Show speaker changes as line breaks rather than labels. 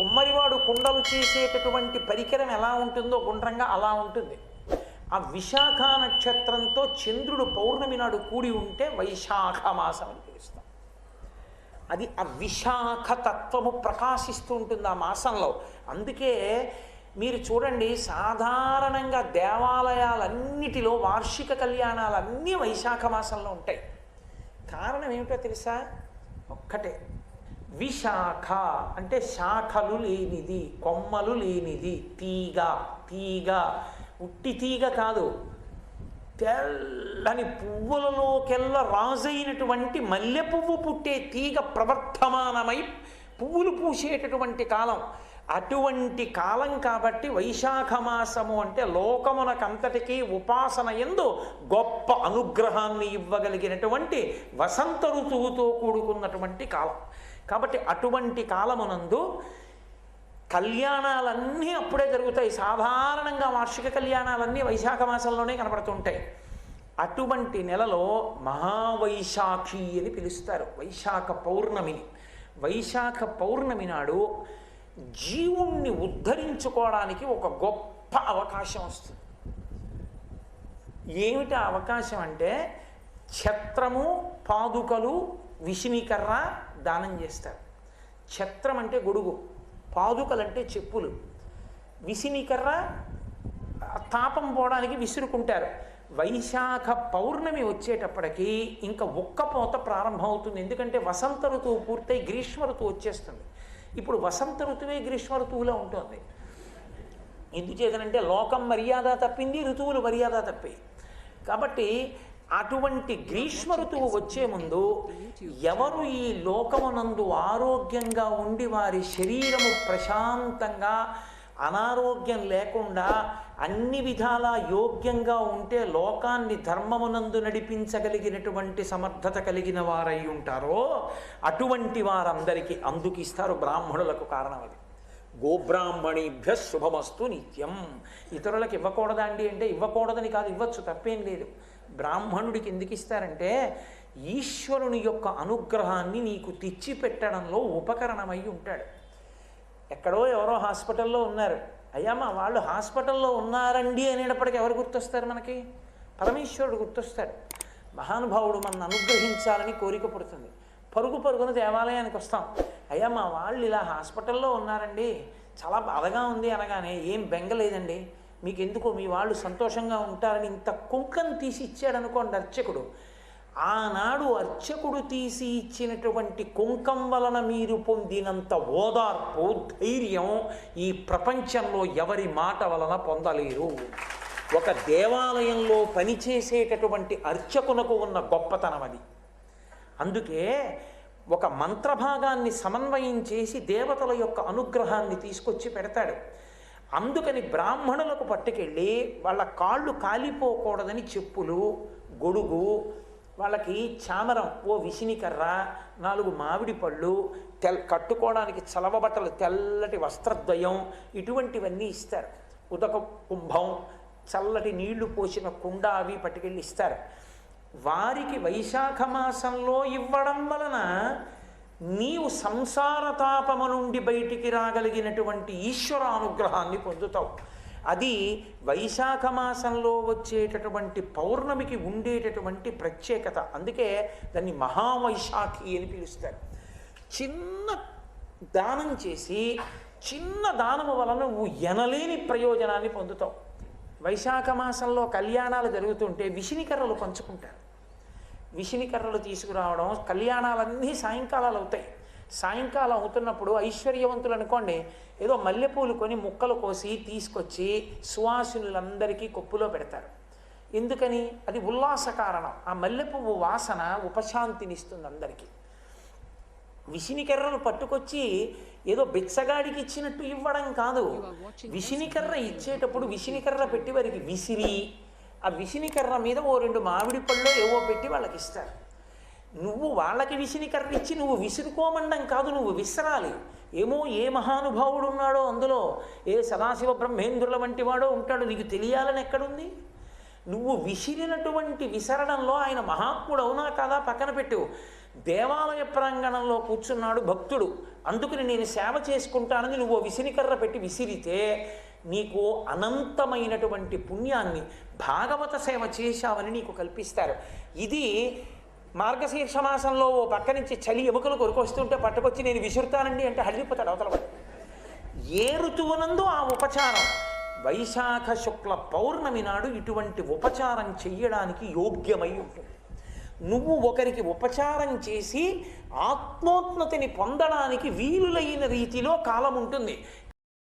కుమ్మరివాడు కుండలు చేసేటటువంటి పరికరం ఎలా ఉంటుందో గుండ్రంగా అలా ఉంటుంది. ఆ విశాఖ నక్షత్రంతో చంద్రుడు పౌర్ణమి నాడు కూడి ఉంటే వైశాఖ మాసం అని పిలుస్తాం. అది ఆ విశాఖ తత్వము ప్రకాశిస్తూ ఉంటుంది ఆ మాసంలో. అందుకే మీరు చూడండి సాధారణంగా దేవాలయాలన్నిటిలో వార్షిక కళ్యాణాలన్నీ వైశాఖ మాసంలో ఉంటాయి. కారణం ఏమిటో తెలుసా? ఒక్కటే. విశాఖ అంటే శాఖలు లేనిది కొమ్మలు లేనిది తీగ తీగ ఉట్టి తీగ కాదు. తెల్లని పువ్వులలోకెల్లా రాజైనటువంటి మల్లె పువ్వు పుట్టే తీగ ప్రవర్తమానమై పువ్వులు పూసేటటువంటి కాలం. అటువంటి కాలం కాబట్టి వైశాఖ మాసము అంటే లోకమునకంతటికీ ఉపాసన ఎందు గొప్ప అనుగ్రహాన్ని ఇవ్వగలిగినటువంటి వసంత ఋతువుతో కూడుకున్నటువంటి కాలం. కాబట్టి అటువంటి కాలమునందు కళ్యాణాలన్నీ అప్పుడే జరుగుతాయి. సాధారణంగా వార్షిక కళ్యాణాలన్నీ వైశాఖ మాసంలోనే కనపడుతుంటాయి. అటువంటి నెలలో మహావైశాఖి అని పిలుస్తారు. వైశాఖ పౌర్ణమిని వైశాఖ పౌర్ణమి నాడు జీవుణ్ణి ఉద్ధరించుకోవడానికి ఒక గొప్ప అవకాశం వస్తుంది. ఏమిటి అవకాశం అంటే ఛత్రము పాదుకలు విషినీకర్ర దానం చేస్తారు. ఛత్రం అంటే గొడుగు పాదుకలంటే చెప్పులు. విసినికర్ర తాపం పోవడానికి విసురుకుంటారు. వైశాఖ పౌర్ణమి వచ్చేటప్పటికి ఇంకా ఉక్కపోత ప్రారంభమవుతుంది ఎందుకంటే వసంత ఋతువు పూర్తయి గ్రీష్మ ఋతువు వచ్చేస్తుంది. ఇప్పుడు వసంత ఋతువే గ్రీష్మ ఋతువులో ఉంటుంది. ఎందుచేతనంటే లోకం మర్యాద తప్పింది ఋతువులు మర్యాద తప్పాయి. కాబట్టి అటువంటి గ్రీష్మ ఋతువు వచ్చే ముందు ఎవరు ఈ లోకమునందు ఆరోగ్యంగా ఉండి వారి శరీరము ప్రశాంతంగా అనారోగ్యం లేకుండా అన్ని విధాలా యోగ్యంగా ఉంటే లోకాన్ని ధర్మమునందు నడిపించగలిగినటువంటి సమర్థత కలిగిన వారై ఉంటారో అటువంటి వారందరికీ అందుకు ఇస్తారు బ్రాహ్మణులకు కారణం అది. గోబ్రాహ్మణీభ్య శుభమస్తు నిత్యం. ఇతరులకు ఇవ్వకూడదా అండి అంటే ఇవ్వకూడదని కాదు ఇవ్వచ్చు తప్పేం లేదు. బ్రాహ్మణుడికి ఎందుకు ఇస్తారంటే ఈశ్వరుని యొక్క అనుగ్రహాన్ని నీకు తెచ్చి పెట్టడంలో ఉపకరణమై ఉంటాడు. ఎక్కడో ఎవరో హాస్పిటల్లో ఉన్నారు. అయ్యా మా వాళ్ళు హాస్పిటల్లో ఉన్నారండి అనేటప్పటికి ఎవరు గుర్తొస్తారు మనకి? పరమేశ్వరుడు గుర్తొస్తాడు. మహానుభావుడు మన అనుగ్రహించాలని కోరిక పుడుతుంది. పరుగు పరుగున దేవాలయానికి వస్తాం. అయ్యా మా వాళ్ళు ఇలా హాస్పిటల్లో ఉన్నారండి. చాలా బాధగా ఉంది అనగానే ఏం బెంగలేదండి. మీకు ఎందుకో మీ వాళ్ళు సంతోషంగా ఉంటారని ఇంత కుంకం తీసి ఇచ్చాడనుకోండి అర్చకుడు. ఆనాడు అర్చకుడు తీసి ఇచ్చినటువంటి కుంకం వలన మీరు పొందినంత ఓదార్పు ధైర్యం ఈ ప్రపంచంలో ఎవరి మాట వలన పొందలేరు. ఒక దేవాలయంలో పనిచేసేటటువంటి అర్చకునకు ఉన్న గొప్పతనం అది. అందుకే ఒక మంత్రభాగాన్ని సమన్వయం చేసి దేవతల యొక్క అనుగ్రహాన్ని తీసుకొచ్చి పెడతాడు. అందుకని బ్రాహ్మణులకు పట్టుకెళ్ళి వాళ్ళ కాళ్ళు కాలిపోకూడదని చెప్పులు గొడుగు వాళ్ళకి చామరం ఓ విసినికర్ర నాలుగు మామిడి పళ్ళు తెల్ కట్టుకోవడానికి చలవ బట్టలు తెల్లటి వస్త్రద్వయం ఇటువంటివన్నీ ఇస్తారు. ఉదక కుంభం చల్లటి నీళ్ళు పోసిన కుండ అవి పట్టుకెళ్ళి ఇస్తారు. వారికి వైశాఖ మాసంలో ఇవ్వడం వలన నీవు సంసార తాపము నుండి బయటికి రాగలిగినటువంటి ఈశ్వర అనుగ్రహాన్ని పొందుతావు. అది వైశాఖ మాసంలో వచ్చేటటువంటి పౌర్ణమికి ఉండేటటువంటి ప్రత్యేకత. అందుకే దాన్ని మహావైశాఖి అని పిలుస్తారు. చిన్న దానం చేసి చిన్న దానము వలన నువ్వు ఎనలేని ప్రయోజనాన్ని పొందుతావు. వైశాఖ మాసంలో కళ్యాణాలు జరుగుతుంటే విషినికర్రలు పంచుకుంటారు. విషినికర్రలు తీసుకురావడం కళ్యాణాలన్నీ సాయంకాలాలు అవుతాయి. సాయంకాలం అవుతున్నప్పుడు ఐశ్వర్యవంతులు అనుకోండి ఏదో మల్లెపూలు కొని ముక్కలు కోసి తీసుకొచ్చి సువాసినులందరికీ కొప్పులో పెడతారు. ఎందుకని? అది ఉల్లాస కారణం. ఆ మల్లెపువ్వు వాసన ఉపశాంతినిస్తుంది అందరికీ. విసినికర్రలు పట్టుకొచ్చి ఏదో బిచ్చగాడికి ఇచ్చినట్టు ఇవ్వడం కాదు. విసినికర్ర ఇచ్చేటప్పుడు విసినికర్ర పెట్టి వారికి విసిరి ఆ విసినికర్ర మీద ఓ రెండు మామిడి పళ్ళు ఏవో పెట్టి వాళ్ళకి ఇస్తారు నువ్వు వాళ్ళకి విసినికర్ర ఇచ్చి నువ్వు విసురుకోమండం కాదు నువ్వు విసరాలి. ఏమో ఏ మహానుభావుడు ఉన్నాడో అందులో ఏ సదాశివ బ్రహ్మేంద్రుల వంటి వాడో ఉంటాడో నీకు తెలియాలని ఎక్కడుంది? నువ్వు విసిరినటువంటి విసరడంలో ఆయన మహాత్ముడు అవునా కాదా? పక్కన పెట్టు. దేవాలయ ప్రాంగణంలో కూర్చున్నాడు భక్తుడు. అందుకని నేను సేవ చేసుకుంటానని నువ్వు ఓ విసినికర్ర పెట్టి విసిరితే నీకు అనంతమైనటువంటి పుణ్యాన్ని భాగవత సేవ చేశావని నీకు కల్పిస్తారు. ఇది మార్గశీర్ష మాసంలో ఓ పక్క నుంచి చలి ఎముకలు కొరుకొస్తుంటే పట్టుకొచ్చి నేను విసురుతానండి అంటే హడిపోతాడు అవతల ఏ ఋతువునందు ఆ ఉపచారం? వైశాఖ శుక్ల పౌర్ణమి నాడు ఇటువంటి ఉపచారం చెయ్యడానికి యోగ్యమై ఉంటుంది. నువ్వు ఒకరికి ఉపచారం చేసి ఆత్మోన్నతిని పొందడానికి వీలులైన రీతిలో కాలం ఉంటుంది.